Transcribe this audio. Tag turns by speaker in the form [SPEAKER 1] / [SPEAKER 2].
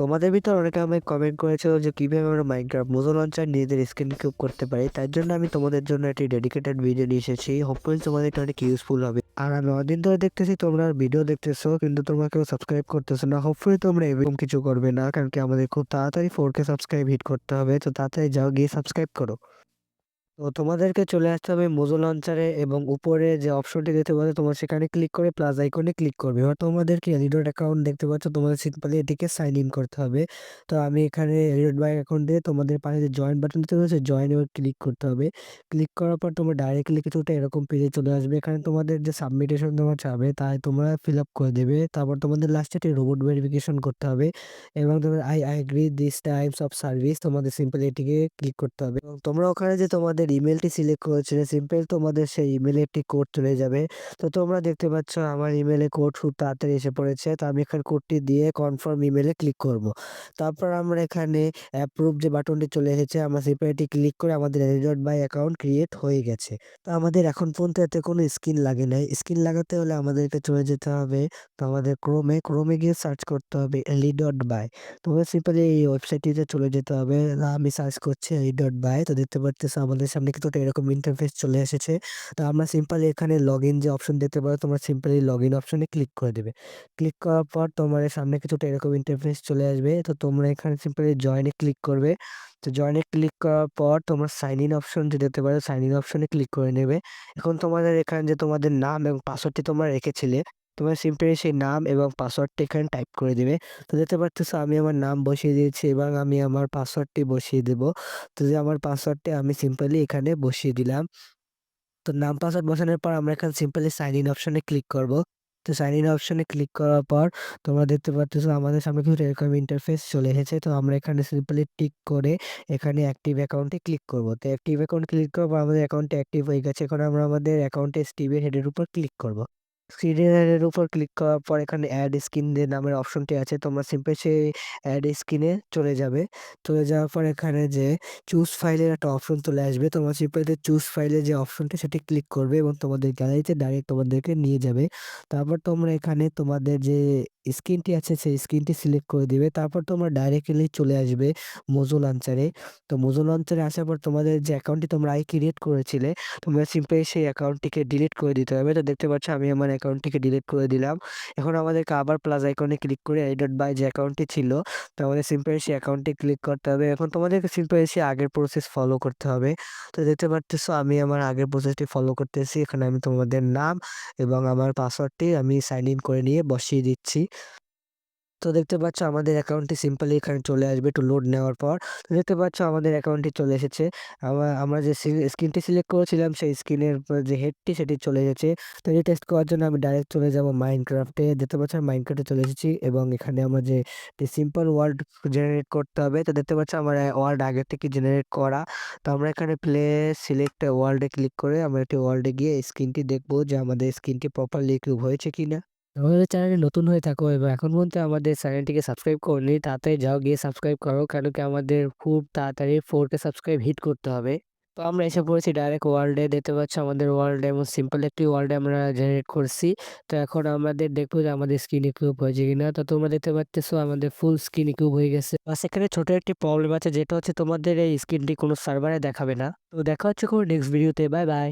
[SPEAKER 1] তোমাদের ভিতর অনেকে আমায় কমেন্ট করেছিল যে, কীভাবে আমরা মাইনক্রাফট মোজো লঞ্চার নিজেদের স্ক্রিন কিউব করতে পারি? তার জন্য আমি তোমাদের জন্য একটি ডেডিকেটেড ভিডিও নিয়ে এসেছি। হোপফুলি তোমাদের এটা অনেক ইউজফুল হবে। আর আমি অনেকদিন ধরে দেখতেছি তোমরা ভিডিও দেখতেছো, কিন্তু তোমরা কেউ সাবস্ক্রাইব করতেছো না। হোপফুলি তোমরা এরকম কিছু করবে না, কারণ কি আমাদের খুব তাড়াতাড়ি ফোর কে সাবস্ক্রাইব হিট করতে হবে। তো তাড়াতাড়ি যাও, গিয়ে সাবস্ক্রাইব করো। তো তোমাদেরকে চলে আসতে হবে মোজো লঞ্চারে এবং উপরে যে অপশনটি দেখতে পাচ্ছ, তোমরা সেখানে ক্লিক করে প্লাস আইকনে ক্লিক করবে। এবার তোমাদেরকে এলিডট অ্যাকাউন্ট দেখতে পাচ্ছ, তোমাদের সিম্পলি এটিকে সাইন ইন করতে হবে। তো আমি এখানে এলিডট বাই অ্যাকাউন্ট দিয়ে তোমাদের পাশে যে জয়েন বাটন দেখতে পাচ্ছ জয়েন এবার ক্লিক করতে হবে। ক্লিক করার পর তোমরা ডাইরেক্টলি কিছুটা এরকম পেজে চলে আসবে। এখানে তোমাদের যে সাবমিটেশন তোমার চাবে তাই তোমরা ফিল আপ করে দেবে। তারপর তোমাদের লাস্টে একটি রোবট ভেরিফিকেশন করতে হবে এবং তোমার I I agree this types of service তোমাদের সিম্পলি এটিকে ক্লিক করতে হবে। এবং তোমরা ওখানে যে তোমাদের ইমেলটি সিলেক্ট করেছিলে সিম্পল তোমাদের সেই ইমেলে একটি কোড চলে যাবে। তো তোমরা দেখতে পাচ্ছ আমার ইমেলে কোড খুব তাড়াতাড়ি এসে পড়েছে, তো আমি এখানে কোডটি দিয়ে কনফার্ম ইমেলে ক্লিক করব। তারপর আমরা এখানে অ্যাপ্রুভ যে বাটনটি চলে এসেছে, আমরা সিম্পল এটি ক্লিক করে আমাদের রেজর্ট বাই অ্যাকাউন্ট ক্রিয়েট হয়ে গেছে। তো আমাদের এখন পর্যন্ত এতে কোনো স্কিন লাগে নাই। স্কিন লাগাতে হলে আমাদেরকে চলে যেতে হবে তো আমাদের ক্রোমে ক্রোমে গিয়ে সার্চ করতে হবে এলি ডট বাই তোমরা সিম্পলি এই ওয়েবসাইটটিতে চলে যেতে হবে। আমি সার্চ করছি এলি ডট বাই তো দেখতে পাচ্ছ আমাদের সামনে কিন্তু এরকম ইন্টারফেস চলে এসেছে। তো আমরা সিম্পলি এখানে লগ ইন যে অপশন দেখতে পারো, তোমরা সিম্পলি লগ ইন অপশনে ক্লিক করে দেবে। ক্লিক করার পর তোমার সামনে কিছুটা এরকম ইন্টারফেস চলে আসবে। তো তোমরা এখানে সিম্পলি জয়েনে ক্লিক করবে। তো জয়েনে ক্লিক করার পর তোমরা সাইন ইন অপশন যে দেখতে পারো সাইন ইন অপশনে ক্লিক করে নেবে। এখন তোমাদের এখানে যে তোমাদের নাম এবং পাসওয়ার্ডটি তোমরা রেখেছিলে তোমরা সিম্পলি সেই নাম এবং পাসওয়ার্ডটি এখানে টাইপ করে দিবে। তো দেখতে পাচ্ছ আমি আমার নাম বসিয়ে দিয়েছি এবং আমি আমার পাসওয়ার্ডটি বসিয়ে দেব। তো যে আমার পাসওয়ার্ডটি আমি সিম্পলি এখানে বসিয়ে দিলাম। তো নাম পাসওয়ার্ড বসানোর পর আমরা এখানে সিম্পলি সাইন ইন অপশনে ক্লিক করব। তো সাইন ইন অপশনে ক্লিক করার পর তোমরা দেখতে পাচ্ছ আমাদের সামনে কিন্তু এরকম ইন্টারফেস চলে এসেছে। তো আমরা এখানে সিম্পলি টিক করে এখানে অ্যাক্টিভ অ্যাকাউন্টে ক্লিক করব। তো অ্যাক্টিভ অ্যাকাউন্ট ক্লিক করার পর আমাদের অ্যাকাউন্টে অ্যাক্টিভ হয়ে গেছে। এখন আমরা আমাদের অ্যাকাউন্টে স্টিভের হেডের উপর ক্লিক করব। স্ক্রিনের উপর ক্লিক করার পর এখানে অ্যাড স্ক্রিন দিয়ে নামের অপশনটি আছে, তোমরা সিম্পল সেই অ্যাড স্ক্রিনে চলে যাবে। চলে যাওয়ার পর এখানে যে চুজ ফাইলের একটা অপশন চলে আসবে। তোমরা সিম্পল যে চুজ ফাইলের যে অপশনটি সেটি ক্লিক করবে এবং তোমাদের গ্যালারিতে ডাইরেক্ট তোমাদেরকে নিয়ে যাবে। তারপর তোমরা এখানে তোমাদের যে স্ক্রিনটি আছে, সেই স্ক্রিনটি সিলেক্ট করে দিবে। তারপর তোমরা ডাইরেক্টলি চলে আসবে মোজো লঞ্চারে তো মোজো লঞ্চারে আসার পর তোমাদের যে অ্যাকাউন্টটি তোমরা আই ক্রিয়েট করেছিলে, তোমরা সিম্পলি সেই অ্যাকাউন্টটিকে ডিলিট করে দিতে হবে। তো দেখতে পাচ্ছ আমি আমার অ্যাকাউন্টটিকে ডিলিট করে দিলাম। এখন আমাদেরকে আবার প্লাস আইকনে ক্লিক করে এই ডট বাই যে অ্যাকাউন্টটি ছিল, তো আমাদের সিম্পলি সেই অ্যাকাউন্টটি ক্লিক করতে হবে। এখন তোমাদেরকে সিম্পলি সেই আগের প্রসেস ফলো করতে হবে। তো দেখতে পাচ্ছ আমি আমার আগের প্রসেসটি ফলো করতেছি। এখানে আমি তোমাদের নাম এবং আমার পাসওয়ার্ডটি আমি সাইন ইন করে নিয়ে বসিয়ে দিচ্ছি। তো দেখতে পাচ্ছ আমাদের অ্যাকাউন্টটি সিম্পলি এখানে চলে আসবে একটু লোড নেওয়ার পর। তো দেখতে পাচ্ছ আমাদের অ্যাকাউন্টটি চলে এসেছে। আমরা যে স্ক্রিনটি সিলেক্ট করেছিলাম, সেই স্ক্রিনের যে হেডটি সেটি চলে এসেছে। তো এই টেস্ট করার জন্য আমি ডাইরেক্ট চলে যাব মাইনক্রাফটে দেখতে পাচ্ছ মাইনক্রাফটে চলে এসেছি এবং এখানে আমরা যে সিম্পল ওয়ার্ল্ড জেনারেট করতে হবে, তো দেখতে পাচ্ছ আমার ওয়ার্ল্ড আগের থেকে জেনারেট করা। তো আমরা এখানে প্লে সিলেক্ট ওয়ার্ল্ডে ক্লিক করে আমরা একটি ওয়ার্ল্ডে গিয়ে স্ক্রিনটি দেখব যে আমাদের স্ক্রিনটি প্রপারলি কিউব হয়েছে কিনা। আমাদের চ্যানেলে নতুন হয়ে থাকো এবং এখন পর্যন্ত আমাদের চ্যানেলটিকে সাবস্ক্রাইব করনি তাড়াতাড়ি যাও গিয়ে সাবস্ক্রাইব করো কেন কি আমাদের খুব তাড়াতাড়ি ফোর কে সাবস্ক্রাইব হিট করতে হবে। তো আমরা এসে পড়েছি ডাইরেক্ট ওয়ার্ল্ডে দেখতে পাচ্ছ আমাদের ওয়ার্ল্ডে এবং সিম্পল একটি ওয়ার্ল্ডে আমরা জেনারেট করছি। তো এখন আমাদের দেখব যে আমাদের স্ক্রিন ইকুইপ হয়েছে কিনা। তো তোমরা দেখতে পাচ্ছ আমাদের ফুল স্ক্রিন ইকুইপ হয়ে গেছে। বা সেখানে ছোট একটি প্রবলেম আছে, যেটা হচ্ছে তোমাদের এই স্ক্রিনটি কোনো সার্ভারে দেখাবে না। তো দেখা হচ্ছে কোনো নেক্সট ভিডিওতে বাই বাই